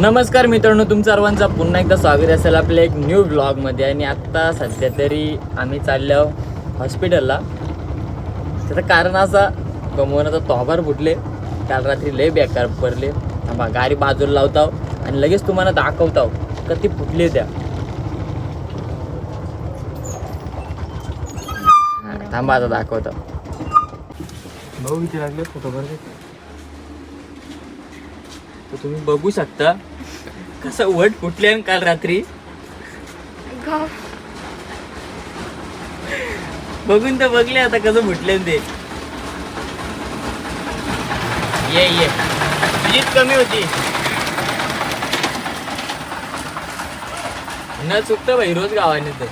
नमस्कार मित्रांनो तुमचं सर्वांचा पुन्हा एकदा स्वागत असेल आपल्या एक न्यू ब्लॉगमध्ये आणि आत्ता सध्या तरी आम्ही चाललो हॉस्पिटलला त्याचं कारण असा कमवण्याचा तोबार फुटले. काल रात्री लय बेकार पडले. थांबा गाडी बाजूला लावताव आणि लगेच तुम्हाला दाखवताव का ती फुटली त्या. थांबा आता दाखवतो भाऊ किती लागले फोटो तर तुम्ही बघू शकता कसं वट फुटले काल रात्री? बघून तर बघले आता कसं फुटले ते. ये ये. तुझीच कमी होती. न चुकतं भाई रोज गावाने तर.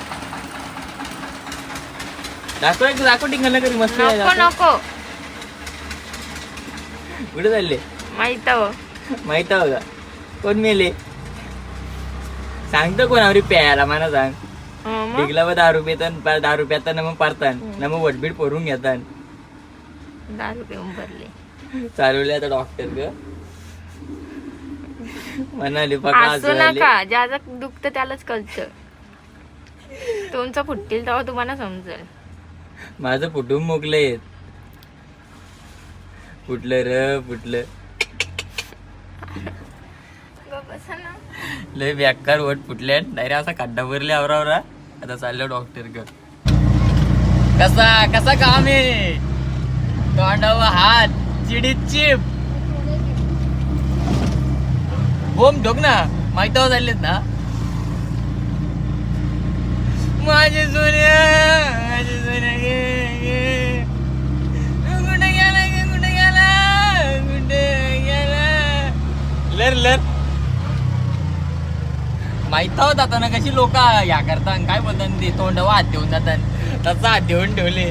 दाखव एक दाखव टिंगल करी मस्त नको. नको. कुठे चालले? माहीत हो. माहीत का कोण मेले? सांगतो कोण आवरी प्यायला मला सांग? डिगला व दारू पितात पा- दारू पितात ना मग पारतात ना मग वटबीट पोरून घेतात दारू पिऊन भरले. चालवले आता डॉक्टर ग. म्हणाले असू. नका ज्याचं दुखतं त्यालाच कळतं. तुमचं फुटतील तेव्हा तुम्हाला समजेल. माझं फुटून मोकलंय. फुटलं र फुटलं. लय व्याकार वट फुटले डायरेक्ट असा खड्डा भरले आवरावरा आता चाललो डॉक्टर कर कसा कसा काम आहे? तोंडावर हात चिडीत चिप. बोम ढोक ना माहिती झालेत ना. माझे सोन्या माझे सोन्या गे गे. कुठे गेला गे कुठे गेला कुठे गेला. लर लर. माहीत होत आता ना कशी लोक या करतात काय बोलतात ते तोंडावर हात देऊन जातात. तसं हात देऊन ठेवले.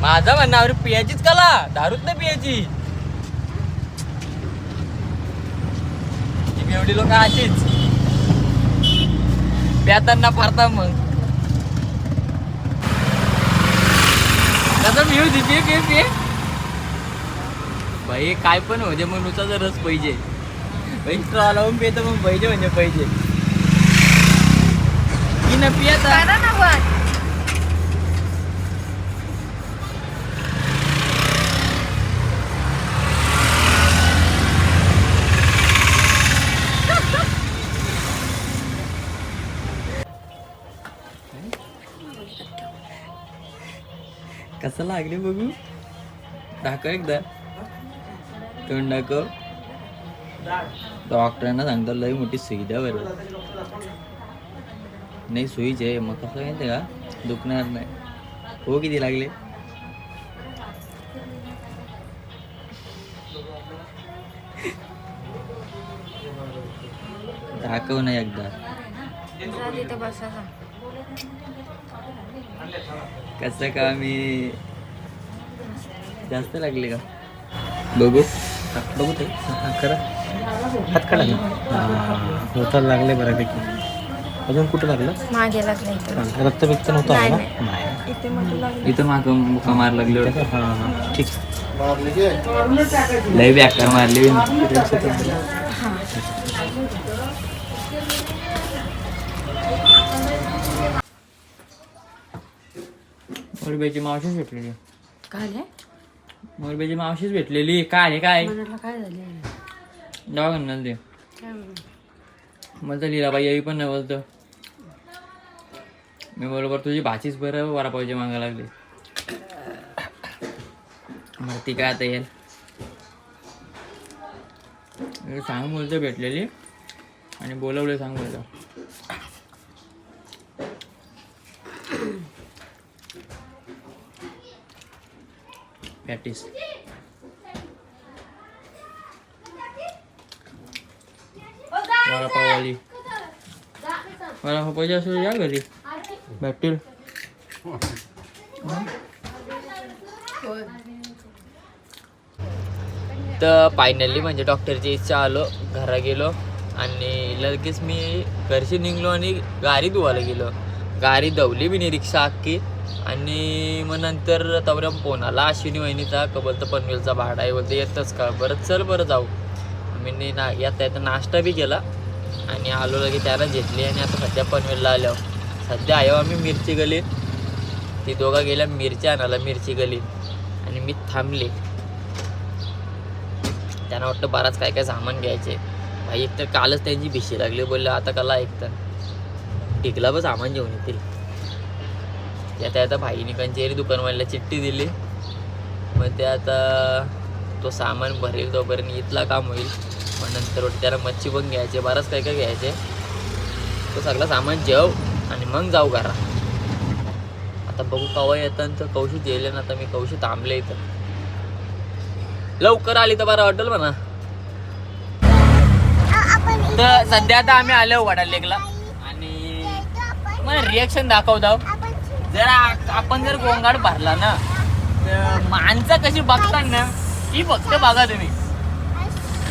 माझं म्हणणार पियाचीच कला दारूच नाही पियाची. एवढी लोक अशीच. प्यातांना फारता मग. कसं पिऊ दे पिऊ पिऊ पिऊ भाई काय पण होते मग नुसाचा रस पाहिजे. लावून स्ट्रॉ लावून मग पाहिजे म्हणजे पाहिजे. न पियता करा ना पण कसं लागले बघू? दाखव एकदा. तोंड दाखव. डॉक्टरांना सांगतो लई मोठी सुविधा बरं. नाही सुईच आहे मग कसं माहिती का? दुखणार नाही. हो किती लागले? दाखव नाही एकदा. कसं का मी? जास्त लागले का? बघू. बघू ते. करा. हात काढा. ना होता लागले बऱ्यापैकी. अजून कुठं लागलं? मागे लागला इथं. रक्त बिक्त नव्हतं आलं ना? नाही इथे मध्ये लागलं. इथं माग मुका मार लागले हां हां ठीक. लय बेकार मारली मोरब्याची मावशीच भेटलेली. काय झालंय? मोरब्याची मावशीच भेटलेली. काय आहे काय? मनाला काय ते काय? मला लीलाबाई आई पण नाही बोलतो मी बरोबर तुझी भाचीच बरं वरा पाहिजे मागा लागली. मग ती काय आता येईल? सांग बोलतो भेटलेली आणि बोलवले सांग बोलतो पॅटीस वडापाववाली. वडापाव पाहिजे असू या घरी. भेटतील तर फायनली म्हणजे डॉक्टरची इच्छा आलो घरा गेलो आणि लगेच मी घरशी निघलो आणि गाडी धुवायला गेलो. गाडी धवली बी नाही रिक्षा अख्खी आणि मग नंतर तवऱ्या फोन आला अश्विनी वहिनीचा का पनवेलचा भाडा आहे बोलते येतच का? बरं चल बरं जाऊ. मी नी ना येता येता नाश्ता बी केला आणि आलो लगे त्याला घेतली आणि आता सध्या पनवेलला आल्यावर. सध्या आहे आम्ही मिरची गलीत ती दोघं गेल्या मिरची आणायला मिरची गलीत आणि मी थांबले. त्यांना वाटतं बराच काय काय सामान घ्यायचे. भाई एकतर कालच त्यांची भिशी लागली. बोलले आता कला एक तर. टिकला पण सामान घेऊन येतील. त्यात आता भाईने कंचेरी दुकानवाल्याला चिठ्ठी दिली. मग ते आता तो सामान भरेल तोपर्यंत इथला काम होईल. मग नंतर त्याला मच्छी पण घ्यायचे बराच काय काय घ्यायचे. तो सगळं सामान जेव आणि मग जाऊ घरा आता बघू कवा येतं तर कौशी जेले ना आता मी कौशिक थांबले इथं. लवकर आली तर बरं वाटेल म्हणा. तर सध्या आता आम्ही आलो वडा लेकला. आणि मला रिएक्शन दाखवतो जर जरा आपण जर गोंगाट भरला ना तर माणसं कशी बघतात ना ती फक्त बघा तुम्ही.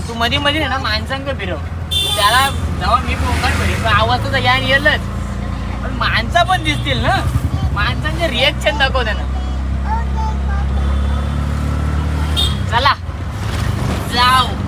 तू मध्ये मध्ये आहे ना माणसांक फिरव. त्याला जेव्हा मी गोंगाट भरेल आवाज तर या येलच. पण माणसं पण दिसतील ना. माणसांचे रिएक्शन दाखवते ना चला. जाऊ.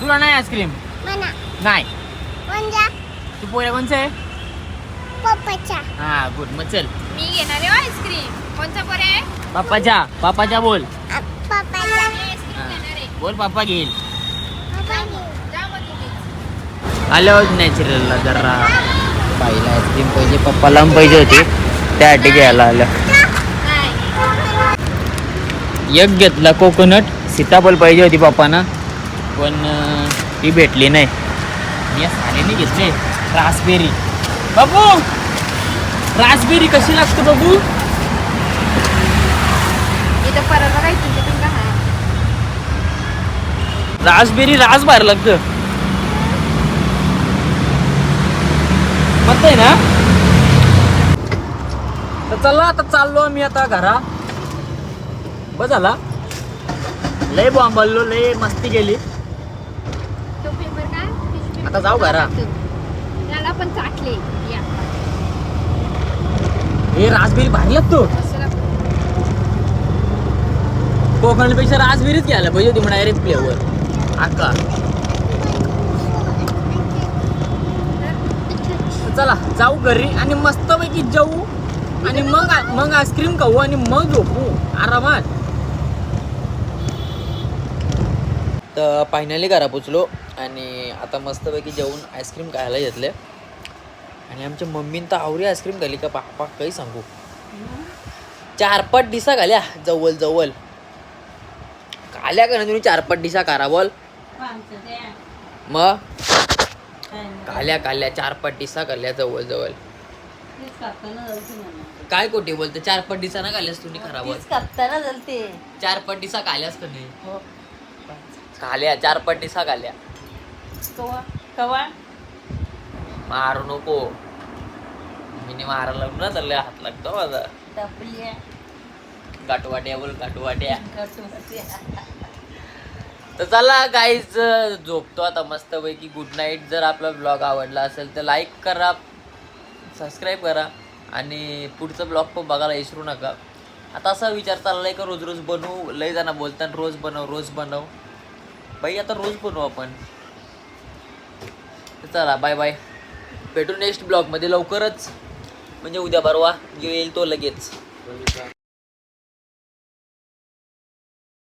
तुला नाही आईस्क्रीम? नाही. तू पोऱ्या कोणचं आहे? हा गुड मग चल. मी घेणार आहे आईस्क्रीम. कोणचा बरं आहे? पापाच्या पापाच्या बोल. मी आईस्क्रीम घेणार आहे. बोल पापा घेईल. जा मग तुम्ही आलो नॅचरलला जरा. बाईला आईस्क्रीम पाहिजे पप्पाला पण पाहिजे होती. त्यासाठी घ्यायला आलं. नाही. एक घेतला कोकोनट सीताफळ पाहिजे होती पप्पानं. पण ती भेटली नाही. मी या साडीने घेतले. रासबेरी. बाबू! रासबेरी कशी लागते बाबू? इथं परत काय तुमच्या तुमका रासबेरी रास बाहेर लागतं. मत आहे ना? तर चला आता चाललो मी आता घरा. बस झाला. लय बॉम्बललो लय मस्ती केली. आता जाऊ घरा. त्याला पण चाटले. या. हे रासबेरी भारी लागतो कशाला कोकणपेक्षा रासबेरीच घ्यायला पाहिजे होती डायरेक्ट फ्लेवर आका तर चला जाऊ घरी आणि मस्तपैकी जाऊ आणि मग मग आईस्क्रीम खाऊ आणि मग झोपू. आरामात. तर फायनली घरा पोचलो आणि आता मस्तपैकी जेवून आईस्क्रीम खायला घेतले. आणि आमच्या मम्मीन तर आवरी आईस्क्रीम खाली का पापा काही सांगू. चार पाच डिसा घाल्या जवळ जवळ. काल्या का ना तुम्ही चार पाच डिसा करा बोल मग? काल्या काल्या चार पाच डिसा काल्या जवळ जवळ. काय कोटी बोलते? चार पाच डिसा ना काल्यास तुम्ही खरा बोल कापताना चालते चार पाच डिसा काल्यास का नाही? काल्या चार पाच डिसा काल्या कवा? कवा? मारू नको. मी मारायला ना त्याला हात लागतो माझा. गाठवाट्या बोल गाठवाट्या. तर चला गाईज झोपतो आता मस्तपैकी. गुड नाईट जर आपला ब्लॉग आवडला असेल तर लाईक करा सबस्क्राईब करा. आणि पुढचं ब्लॉग पण बघायला विसरू नका. आता असा विचार चाललाय का रोज रोज बनवू. लय जण बोलतात रोज बनव रोज बनव. बाई आता रोज बनवू आपण. चला बाय बाय भेटू नेक्स्ट ब्लॉगमध्ये लवकरच. म्हणजे उद्या परवा येईल तो लगेच.